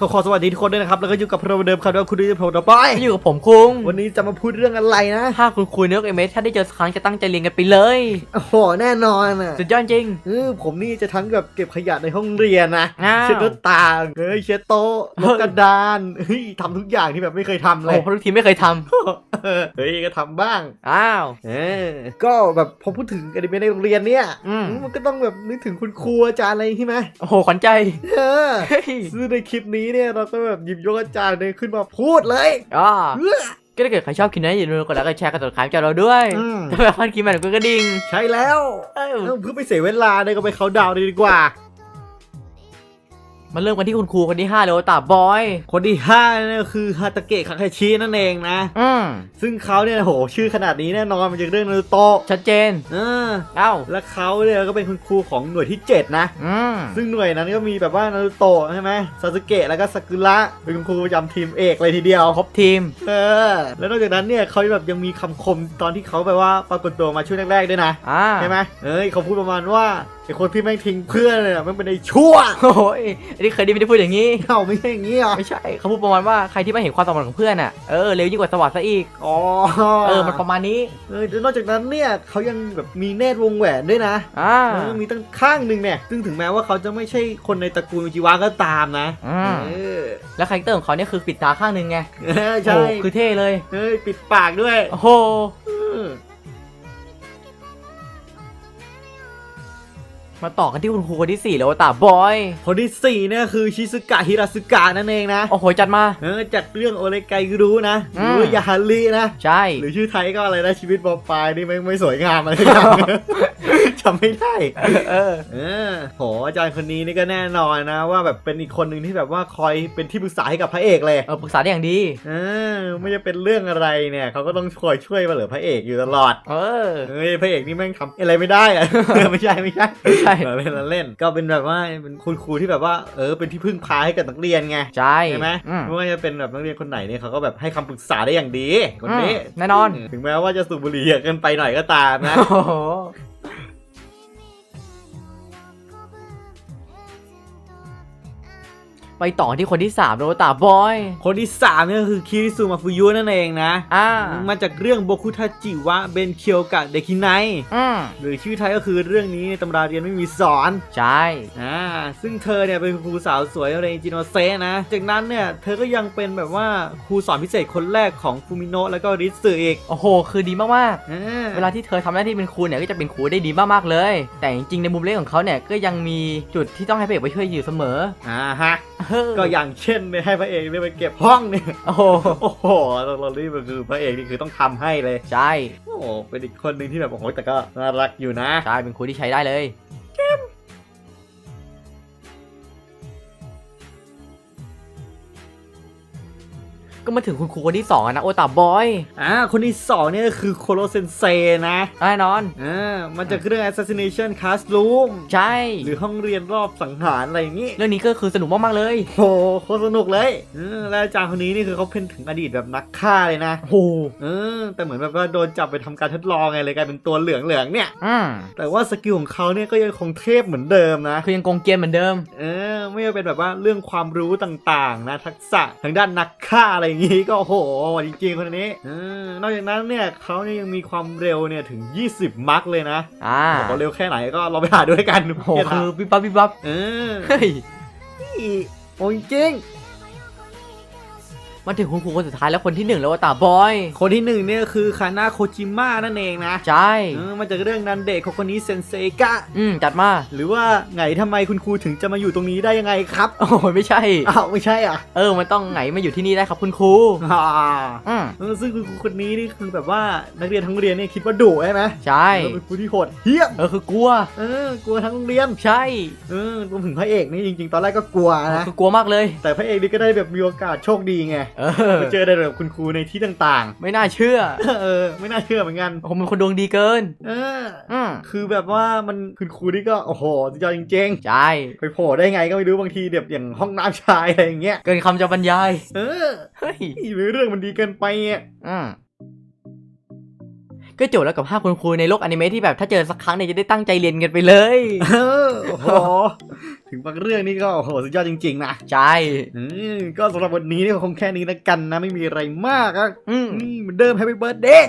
ขอขอสวัสดีทุกคนด้วยนะครับ แล้วก็อยู่กับเราเดิมครับด้วยคุณดิจิทัลบอยอยู่กับผมคุงวันนี้จะมาพูดเรื่องอะไรนะถ้าคุณคุยนกเอเมสถ้าได้เจอสักครั้งจะตั้งใจเรียนกันไปเลย โอ้โหแน่นอนอะสุดยอดจริง เออผมนี่จะทั้งแบบเก็บขยะในห้องเรียนนะอ้าว เช็ดหน้าต่างเฮ้ยเช็ดโต๊ะลบกระดานเฮ้ยทำทุกอย่างที่แบบไม่เคยทำเลโอ้ยโหทุกทีไม่เคยทเออเฮ้ยก็ทำบ้างำอ้าว เออก็แบบพอพูดถึงอนิเมะในโรงเรียนเนี่ยอืม มันก็ต้องแบบนึกถึงคุณครูอาจารย์อะไรใช่ไหมโอ้โหขวัญใจเออ เฮ้ย ซึ่งในคลิปนี้เนี่ยเราก็แบบหยิบยกอาจารย์เนี่ยขึ้นมาพูดเลยอ่าเออก็ถ้าเกิดใครชอบคลิปนี้อย่าลืมกดไลค์กดแชร์กดติดตามเราด้วยอืมถ้าแบบพลาดคลิปใหม่ก็กระดิ่งใช่แล้วเอ้าเออ เพื่อไม่เสียเวลาเนี่ยก็ไปเขาน์ดาวน์เลยดีกว่า มาเริ่มกันที่คุณครูคนที่5เลยว่าตาบอย คนที่ห้าเนี่ยคือฮาตาเกะคาคาชินั่นเองนะ อืมซึ่งเขาเนี่ยโหชื่อขนาดนี้แน่นอนมาจากเรื่องนารูโตะชัดเจนเออเอ้าและเขาเนี่ยก็เป็นคุณครูของหน่วยที่ 7 นะ อืมซึ่งหน่วยนั้นก็มีแบบว่านารูโตะใช่ไหมซาสึเกะแล้วก็ซากุระเป็นคุณครูประจำทีมเอกเลยทีเดียวครบทีมเออแล้วนอกจากนั้นเนี่ยเขาแบบยังมีคำคมตอนที่เขาแบบว่าปรากฏตัวมาช่วงแรกๆด้วยนะอ่าใช่ไหมเอ้ยเขาพูดประมาณว่า ไอคนที่แม่งทิ้งเพื่อนเนี่ยมันเป็นไอชั่วโอ้ยอันนี้เคยได้ไม่ได้พูดอย่างนี้เอ้าไม่ใช่อย่างนี้เหรอไม่ใช่เขาพูดประมาณว่าใครที่ไม่เห็นความสำคัญของเพื่อนอะ เออเร็วยิ่งกว่าสวัสดิ์ซะอีก อ๋อเออ มันประมาณนี้ เออแล้วนอกจากนั้นเนี่ยเขายังแบบมีเนตรวงแหวนด้วยนะอ่า เออมีตั้งข้างหนึ่งเนี่ยซึ่งถึงแม้ว่าเขาจะไม่ใช่คนในตระกูลอุจิวะก็ตามนะอืม เออแล้วคาแรคเตอร์ของเขาเนี่ยคือปิดตาข้างหนึ่งไงเออใช่โอ้โหคือเท่เลยเฮ้ยปิดปากด้วย โอ้โห เอ มาต่อกันที่คุณครูคนที่สี่แล้วว่าตาบอย คนที่สี่เนี่ยคือชิซุกะฮิราสึกะนั่นเองนะ โอ้โห จัดมา เออจากเรื่องโอเลไกรู้นะหอืมรือว่ายาฮารินะ ใช่ หรือชื่อไทยก็อะไรนะชีวิตบอปลายนี่ไม่งไม่สวยงามอะไรอย่างจำไม่ได้เออเออโหอาจารย์คนนี้นี่ก็แน่นอนนะว่าแบบเป็นอีกคนหนึ่งที่แบบว่าคอยเป็นที่ปรึกษาให้กับพระเอกเลยเออปรึกษาได้อย่างดีเออไม่จะเป็นเรื่องอะไรเนี่ยเขาก็ต้องคอยช่วยมาเหลือพระเอกอยู่ตลอด เออเฮ้ยพระเอกนี่แม่งทำอะไรไม่ได้อะ ไม่ใช่ไม่ใช่ไม่ใช่เออเล่นเล่นก็เป็นแบบว่าเป็นคุณครูที่แบบว่าเออเป็นที่พึ่งพาให้กับนักเรียนไงใช่ใช่ไหมอืม ไม่ว่าจะเป็นแบบนักเรียนคนไหนเนี่ยเขาก็แบบให้คำปรึกษาได้อย่างดีคนนี้อืมแน่นอน ถึงแม้ว่าจะสูบบุหรี่เยอะเกินไปหน่อยก็ตามนะ โอ้โห ไปต่อที่คนที่สามแล้วว่าตาบอย คนที่สามเนี่ยก็คือคิริสุมาฟุยุนั่นเองนะอ่ามาจากเรื่องโบคุทาจิวะเบนเคียวกะเดคิไนอืมหรือชื่อไทยก็คือเรื่องนี้ในตำราเรียนไม่มีสอนใช่อ่าซึ่งเธอเนี่ยเป็นครูสาวสวยเรนจิโนเซะนะ จากนั้นเนี่ยเธอก็ยังเป็นแบบว่าครูสอนพิเศษคนแรกของฟูมิโนะแล้วก็ริสึอีกโอ้โห คือดีมากอ่าๆเวลาที่เธอทำหน้าที่เป็นครูเนี่ยก็จะเป็นครูได้ดีมากๆเลย แต่จริงๆในมุมเล่นของเขาเนี่ยก็ยังมีจุดที่ต้องให้พระเอกไปช่วยอยู่เสมอ อ่าฮะเออก็อย่างเช่นเนี่ยให้พระเอกเนี่ยไปเก็บห้องเนี่ยโอ้โหโอ้โหเรารีบก็คือพระเอกนี่คือต้องทำให้เลย ใช่ โอ้โหเป็นอีกคนหนึ่งที่แบบโอ้โหแต่ก็น่ารักอยู่นะ ใช่ เป็นครูที่ใช้ได้เลย ก็มาถึงคุณครูคนที่สองอะนะโอตาบอยอ่าคนที่สองเนี่ยก็คือโคโรเซนเซนะแน่นอนอ่ามันจากเรื่อง Assassination Classroom ใช่ หรือห้องเรียนรอบสังหารอะไรอย่างงี้ เรื่องนี้ก็คือสนุกมากๆเลยโอ้โหโคตรสนุกเลยเออแล้วอาจารย์คนนี้นี่คือเขาเป็นถึงอดีตแบบนักฆ่าเลยนะโอ้โหเออแต่เหมือนแบบว่าโดนจับไปทำการทดลองไงเลยกลายเป็นตัวเหลืองเหลืองๆเนี่ยอืมแต่ว่าสกิลของเขาเนี่ยก็ยังคงเทพเหมือนเดิมนะคือยังโกงเกมเหมือนเดิม เออ ไม่ว่าเป็นแบบว่าเรื่องความรู้ต่างๆนะทักษะทางด้านนักฆ่าอะไรอย่างงี้ก็โอ้โหจริงๆคนนี้เออนอกจากนั้นเนี่ยเขาเนี่ยยังมีความเร็วเนี่ยถึง 20 มักเลยนะอ่าบอกว่าเร็วแค่ไหนก็เราไปหาด้วยกันโอ้โหคือปิ๊บปั๊บปิ๊บปั๊บเออเฮ้ยโอ้ยจริง มาถึงคุณครูคนสุดท้ายแล้วคนที่หนึ่งแล้วว่าตาบอย คนที่หนึ่งเนี่ยคือคานาโคจิมะนั่นเองนะใช่เออมาจากเรื่องนันเดะโคโคนิเซนเซกะ อืมจัดมา หรือว่าไงทำไมคุณครูถึงจะมาอยู่ตรงนี้ได้ยังไงครับโอ้ยไม่ใช่อ้าวไม่ใช่อะเออมันต้องไหนมาอยู่ที่นี่ได้ครับคุณครูอ่าอืมเออซึ่งคุณครูคนนี้นี่คือแบบว่านักเรียนทั้งโรงเรียนเนี่ยคิดว่าดุใช่ไหมใช่เออเป็นครูที่โหดเหี้ยมเออคือกลัว เออกลัวทั้งโรงเรียนใช่เออรวมถึงพระเอกนี่จริง ๆ ตอนแรกก็กลัวนะคือกลัวมากเลย แต่พระเอกนี่ก็ได้แบบมีโอกาสโชคดีไงเออ ไปเจอได้แบบคุณครูในที่ต่างไม่น่าเชื่อ ๆ เออ ไม่น่าเชื่อเหมือนกันโอ้โหมันคนดวงดีเกิน เออ อืมคือแบบว่ามันคุณครูนี่ก็โอ้โหสุดยอดจริงใช่ ๆ ไปโผล่ได้ไงก็ไม่รู้บางทีแบบอย่างห้องน้ำชายอะไรอย่างเงี้ย เกินคำจะบรรยาย เออเฮ้ยหรือเรื่องมันดีเกินไปอะอืมก็โจทย์แล้วกับภาพคุณครูในโลกอนิเมะที่แบบถ้าเจอสักครั้งเนี่ยจะได้ตั้งใจเรียนกันไปเลย เออโอ้โห ถึงบางเรื่องนี่ก็โอ้โหสุดยอดจริงๆนะใช่อืมก็สำหรับวันนี้เนี่ยคงแค่นี้แล้วกันนะ ไม่มีอะไรมากอะอืม นี่เหมือนเดิม Happy Birthday